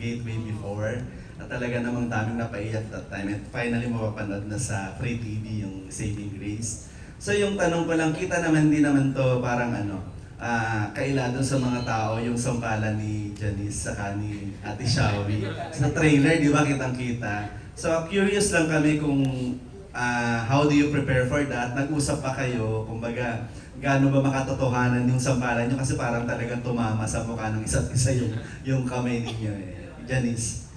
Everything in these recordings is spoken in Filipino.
Gateway before. At talaga namang daming napaiyak that time. At finally mapapanood na sa Free TV yung Saving Grace. So yung tanong ko lang, kita naman din naman to parang ano, ah kaila dun sa mga tao yung sampalan ni Janice saka ni Ate Shawi. Sa trailer, di ba, kitang-kita. So curious lang kami kung ah, how do you prepare for that? Nag-usap pa kayo, kumbaga, gaano ba makatotohanan yung sampalan nyo? Kasi parang talagang tumama sa mukha ng isa't isa yung, yung kamay ninyo eh. Janice.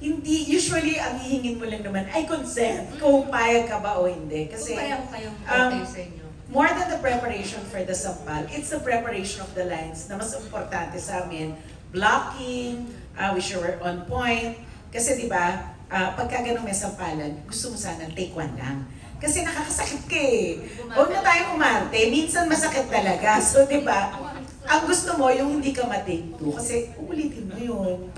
Hindi, usually ang hihingin mo lang naman ay consent, kung payag ka ba o hindi. Kasi Kung ko kayong um, okay sa inyo. more than the preparation for the sampal, it's the preparation of the lines na mas importante sa amin. Blocking, uh, we sure we're on point. Kasi di ba, uh, pagka ganun may sampalan, gusto mo sana take one lang. Kasi nakakasakit ka eh. Huwag na tayong umarte. Minsan masakit talaga. So, di ba, ang gusto mo yung hindi ka ma-take two. Kasi uulitin mo yun.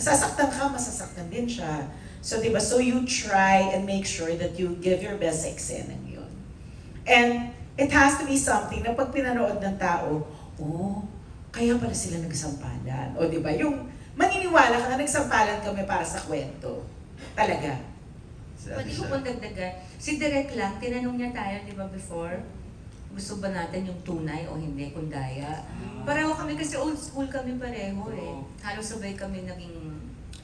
Masasaktan ka, masasaktan din siya. So, di ba, so you try and make sure that you give your best sa eksena yun. And it has to be something na pag pinanood ng tao, oh, kaya pala sila nagsampalan. O di ba, yung maniniwala ka na nagsampalan kami para sa kwento. Talaga. Pwede ko pong dagdagan. Si Direk lang, tinanong niya tayo, di ba, before, gusto ba natin yung tunay o hindi, kung daya. Pareho kami kasi old school kami pareho eh. Halos sabay kami naging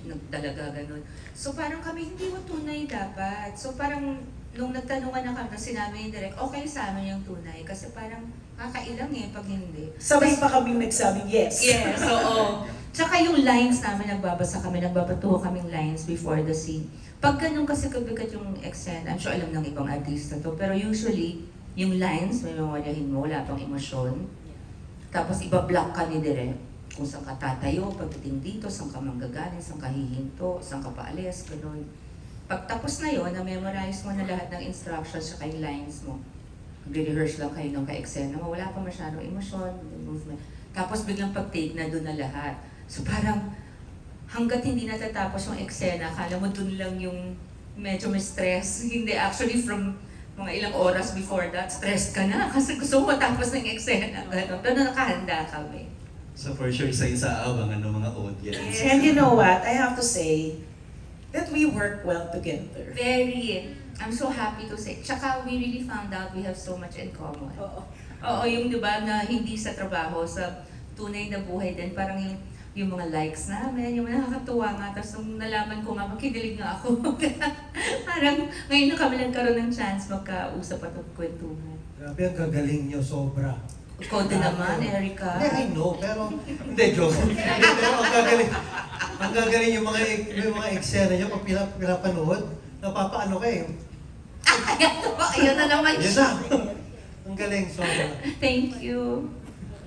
nagdalaga ganun. So parang kami hindi mo tunay dapat. So parang nung nagtanungan na kami, sinabi ni Direk, okay sa amin yung tunay. Kasi parang kakailang eh pag hindi. Sabay pa kaming nagsabing yes. Yes, oo. Tsaka yung lines namin, nagbabasa kami, nagbabatuho kaming lines before the scene. Pag ganun kasi kabigat yung eksena, I'm sure alam ng ibang artista to, pero usually, yung lines, may memoryahin mo, wala pang emosyon. Tapos iba-block ka ni Direk kung saan ka tatayo, pagdating dito, saan ka manggagaling, saan ka hihinto, saan ka paalis, ganun. Pag na yon na-memorize mo na lahat ng instructions sa yung lines mo, rehearse lang kayo ng ka-eksena mo, wala pa masyadong emosyon, movement. Tapos biglang pag-take na doon na lahat. So parang hanggat hindi natatapos yung eksena, akala mo doon lang yung medyo may stress. Hindi, actually from mga ilang oras before that, stressed ka na kasi gusto mo matapos ng eksena. Ganun, Pero nakahanda kami. So for sure, isa yun sa abangan ng mga audience. And you know what? I have to say that we work well together. Very, I'm so happy to say. Tsaka we really found out we have so much in common. Oo. Oo, yung di ba na hindi sa trabaho, sa tunay na buhay din, parang yung yung mga likes namin, yung mga nakakatuwa nga. Tapos nung nalaman ko nga, makikilig nga ako. parang ngayon na kami nagkaroon ng chance magkausap at magkwentuhan. Grabe, ang gagaling nyo, sobra. Ikaw din naman, Erica. Hindi, I know, pero... Hindi, joke. Hindi, pero ang gagaling, ang gagaling yung mga, yung mga eksena nyo pag pinap, pinapanood, napapaano ka eh. Ayun na naman Yun na. Ang galing, sobra. Thank you.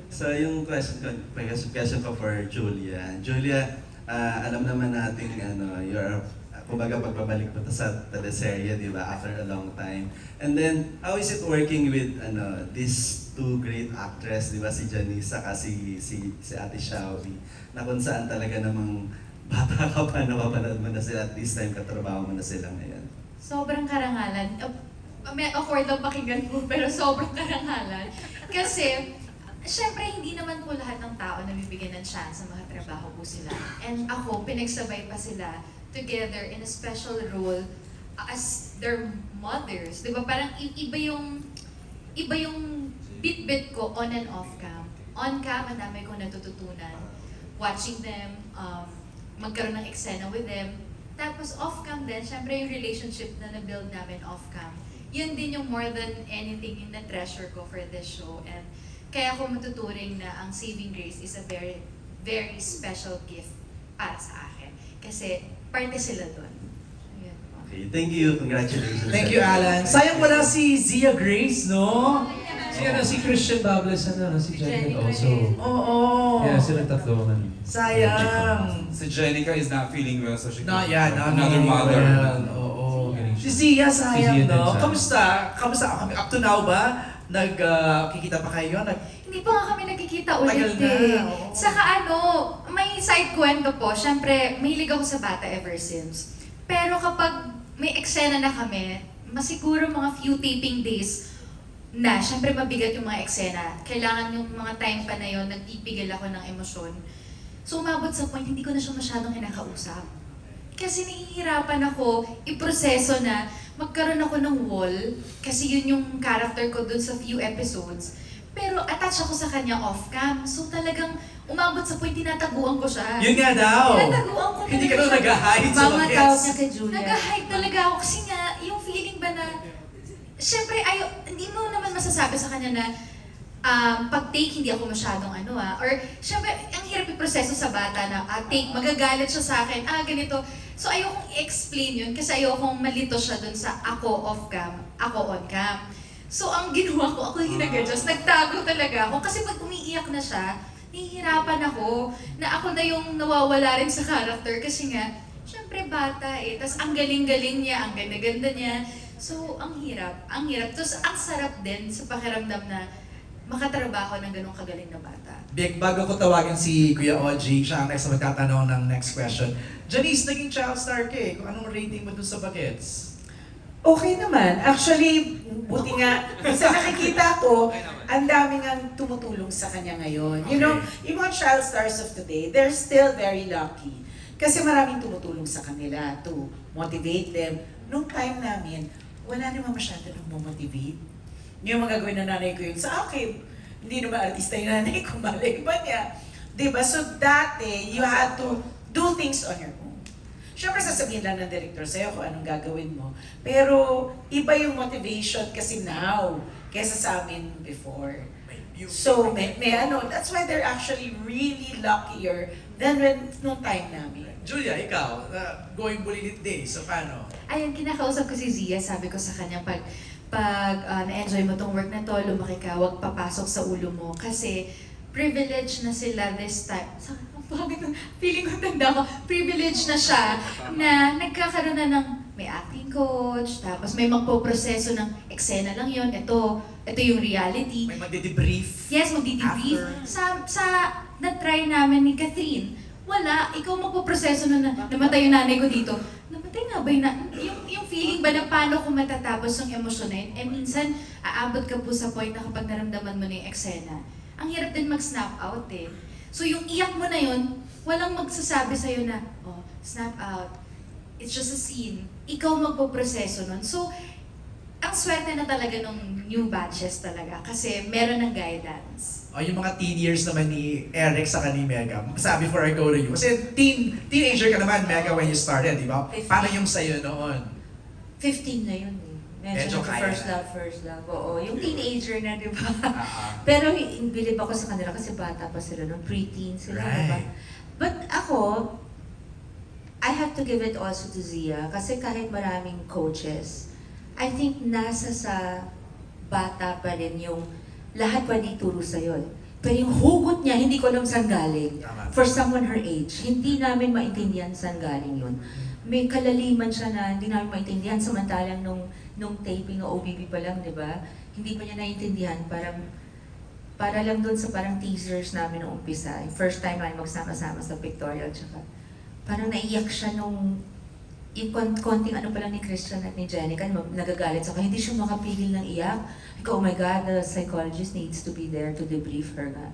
So yung question ko, question, ko for Julia. Julia, ah, alam naman natin, ano, you're, uh, kumbaga pagbabalik mo sa teleserye, di ba, after a long time. And then, how is it working with, ano, these two great actress, di ba, si Janice, saka si, si, Ate Shawi, na kung saan talaga namang bata ka pa, napapanood mo na sila at this time, katrabaho mo na sila ngayon. Sobrang karangalan. Uh, may awkward lang pakinggan mo, pero sobrang karangalan. Kasi, syempre, hindi naman po lahat ng tao nabibigyan ng chance na makatrabaho po sila. And ako, pinagsabay pa sila together in a special role as their mothers. Di ba? Parang iba yung, iba yung bit-bit ko on and off cam. On cam, ang dami kong natututunan. Watching them, um, magkaroon ng eksena with them. Tapos off-cam din, syempre yung relationship na na-build namin off-cam. Yun din yung more than anything yung na-treasure ko for this show. And kaya ko matuturing na ang Saving Grace is a very, very special gift para sa akin. Kasi parte sila doon. Okay, thank you. Congratulations. Thank you, Alan. Sayang wala si Zia Grace, no? Si, ano, si Christian Bables, ano, si Jenny Jenny also. Reyes. Oo. Yeah, silang tatlo man. Sayang. Si Jenica is not feeling well, so she Na, could- yeah, not another feeling mother. well. Oo. Si Zia, Si Zia sayang, din, no? sayang. Kamusta? Kamusta? Up to now ba? Nagkikita pa kayo? Nag Hindi pa nga kami nagkikita Tagal ulit na, eh. oo. Saka ano, may side kwento po. Siyempre, mahilig ako sa bata ever since. Pero kapag may eksena na kami, masiguro mga few taping days na, siyempre mabigat yung mga eksena. Kailangan yung mga time pa na yon nagpipigil ako ng emosyon. So umabot sa point, hindi ko na siya masyadong kinakausap. Kasi nahihirapan ako iproseso na magkaroon ako ng wall, kasi yun yung character ko dun sa few episodes. Pero attach ako sa kanya off-cam. So talagang umabot sa point, tinataguan ko siya. Yun nga daw. Tinataguan ko Hindi ka daw siya. nag-hide sa Mga tawag niya kay Julia. Nag-hide talaga ako kasi nga, yung feeling ba na, syempre, ayo, hindi mo naman masasabi sa kanya na, um, pag take, hindi ako masyadong ano ah. Or, syempre, ang hirap iproseso sa bata na, ah, take, magagalit siya sa akin, ah, ganito. So, ayokong i-explain yun kasi ayokong malito siya dun sa ako off-cam, ako on-cam. So, ang ginawa ko, ako yung nag-adjust. Nagtago talaga ako kasi pag umiiyak na siya, nahihirapan ako na ako na yung nawawala rin sa character kasi nga, syempre bata eh. Tapos ang galing-galing niya, ang ganda-ganda niya. So, ang hirap. Ang hirap. Tapos ang sarap din sa pakiramdam na makatrabaho ng ganong kagaling na bata. Big, bago ko tawagin si Kuya Oji, siya ang next na magtatanong ng next question. Janice, naging child star ka eh. Kung anong rating mo dun sa Bagets? Okay naman. Actually, buti nga, sa nakikita ko, ang daming ang tumutulong sa kanya ngayon. You know, yung mga child stars of today, they're still very lucky. Kasi maraming tumutulong sa kanila to motivate them. Nung time namin, wala naman masyado nang motivate. Yung mga gawin na nanay ko yun sa akin. Hindi naman artista yung nanay ko, malay ba niya? Diba? So dati, you had to do things on your own. Siyempre sasabihin lang ng director sa'yo kung anong gagawin mo. Pero iba yung motivation kasi now kesa sa amin before. So may, may ano, that's why they're actually really luckier than when nung time namin. Julia, ikaw, uh, going bulilit days, so paano? Ayun, kinakausap ko si Zia, sabi ko sa kanya, pag, pag ah, na-enjoy mo tong work na to, lumaki ka, huwag papasok sa ulo mo. Kasi privilege na sila this time. Sa, ng- feeling ko tanda ko, privilege na siya na nagkakaroon na ng may acting coach, tapos may magpo-proseso ng eksena lang yon ito, ito yung reality. May magde-debrief? Yes, magdi-debrief. After? Sa, sa na-try namin ni Catherine, wala. Ikaw magpo-proseso na, na namatay yung nanay ko dito. Nga ba na, yung, yung feeling ba na paano ko matatapos yung emosyon na yun? And minsan, aabot ka po sa point na kapag naramdaman mo na yung eksena, ang hirap din mag-snap out eh. So yung iyak mo na yun, walang magsasabi sa'yo na, oh, snap out. It's just a scene. Ikaw magpo-proseso nun. So, ang swerte na talaga nung new batches talaga kasi meron ng guidance. O yung mga teen years naman ni Eric sa ni Mega. Sabi before I go to you. Kasi teen, teenager ka naman, Mega, when you started, di ba? Paano yung sa'yo noon? 15 na yun eh. Medyo, Medyo kaya first na. love, first love. Oo, yung teenager na, di ba? Ah, Pero bilib ako sa kanila kasi bata pa sila noon, preteen sila, di ba? Right. But ako, I have to give it also to Zia kasi kahit maraming coaches, I think nasa sa bata pa rin yung lahat pwede ituro sa'yo. eh. Pero yung hugot niya, hindi ko alam saan galing. For someone her age, hindi namin maintindihan saan galing yun. May kalaliman siya na hindi namin maintindihan samantalang nung, nung taping ng OBB pa lang, di ba? Hindi pa niya naintindihan, parang para lang doon sa parang teasers namin nung umpisa. First time namin magsama-sama sa pictorial, tsaka parang naiyak siya nung yung kon- konting ano pa lang ni Christian at ni Jenica, nagagalit sa kanya, hindi siya makapigil ng iyak. Like, oh my God, the psychologist needs to be there to debrief her nga.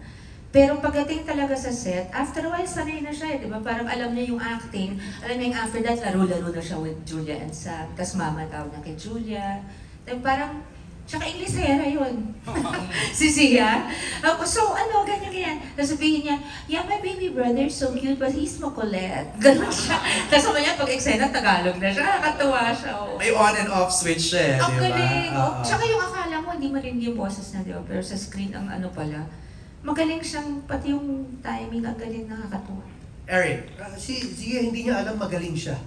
Pero pagdating talaga sa set, after a while, sanay na siya, eh, di ba? Parang alam niya yung acting. Alam niya yung after that, laro-laro na siya with Julia and Sam. Tapos mama tawag na kay Julia. Then parang, tsaka Inglesera yun. si Sia. Ako, so ano, ganyan, ganyan. Tapos sabihin niya, yeah, my baby brother so cute, but he's makulit. Ganun siya. Tapos sabi niya, pag eksena, Tagalog na siya. Nakakatuwa siya. Oh. May on and off switch siya, eh, Ang di ba? galing. Oo. Oh. Tsaka yung akala mo, hindi marindi yung boses na, di ba? Pero sa screen, ang ano pala, magaling siyang, pati yung timing, ang galing nakakatuwa. Eric, Ah, si Zia hindi niya alam magaling siya.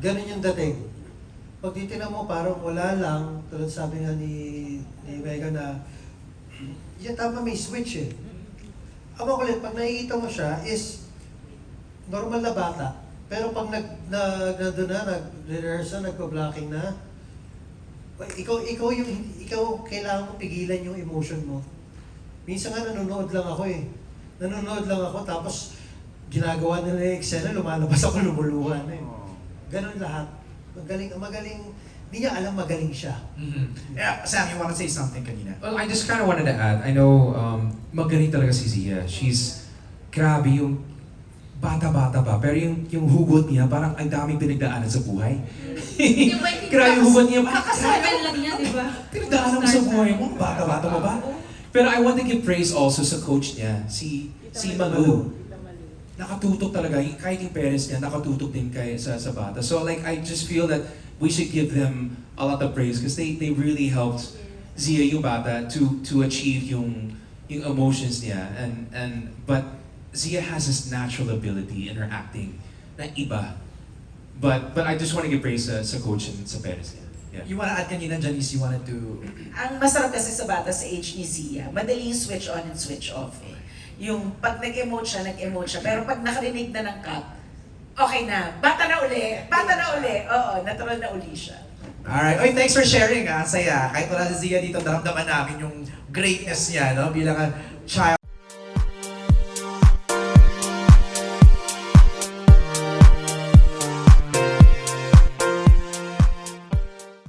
Ganun yung dating. Pag titignan mo, parang wala lang, tulad sabi nga ni, ni Mega na, yeah, tama may switch eh. Ang makulit, pag nakikita mo siya is normal na bata. Pero pag nag, na, nag-rehearse na, nagpa-blocking na, ikaw, ikaw yung, ikaw kailangan mo pigilan yung emotion mo. Minsan nga nanonood lang ako eh. Nanonood lang ako tapos ginagawa nila yung eksena, lumalabas ako lumuluhan eh. Ganon lahat. Magaling, magaling, hindi niya alam magaling siya. mhm. yeah, Sam, you wanna say something kanina? Well, I just kind of wanted to add, I know um, magaling talaga si Zia. She's, grabe yung bata-bata pa, pero yung, yung hugot niya, parang ang daming pinagdaanan sa buhay. Grabe yung hugot niya. Kakasabi lang niya, di ba? Pinagdaanan mo sa buhay mo, bata-bata mo ba? Pero I want to give praise also sa coach niya, si si Malu. Nakatutok talaga, kahit yung parents niya, nakatutok din kay sa, sa bata. So like, I just feel that we should give them a lot of praise because they, they really helped Zia yung bata to to achieve yung yung emotions niya and and but Zia has this natural ability in her acting na iba. But but I just want to give praise sa, sa coach and sa parents niya. Yeah. You wanna add kanina, Janice, you wanted to... Ang masarap kasi sa bata sa age ni Zia, madali yung switch on and switch off eh. Yung pag nag-emote siya, nag-emote siya. Pero pag nakarinig na ng cut, okay na. Bata na uli. Bata na uli. Oo, natural na uli siya. Alright. Oy, thanks for sharing, ah. Saya. Kahit wala si Zia dito, naramdaman namin yung greatness niya, no? Bilang ah, child.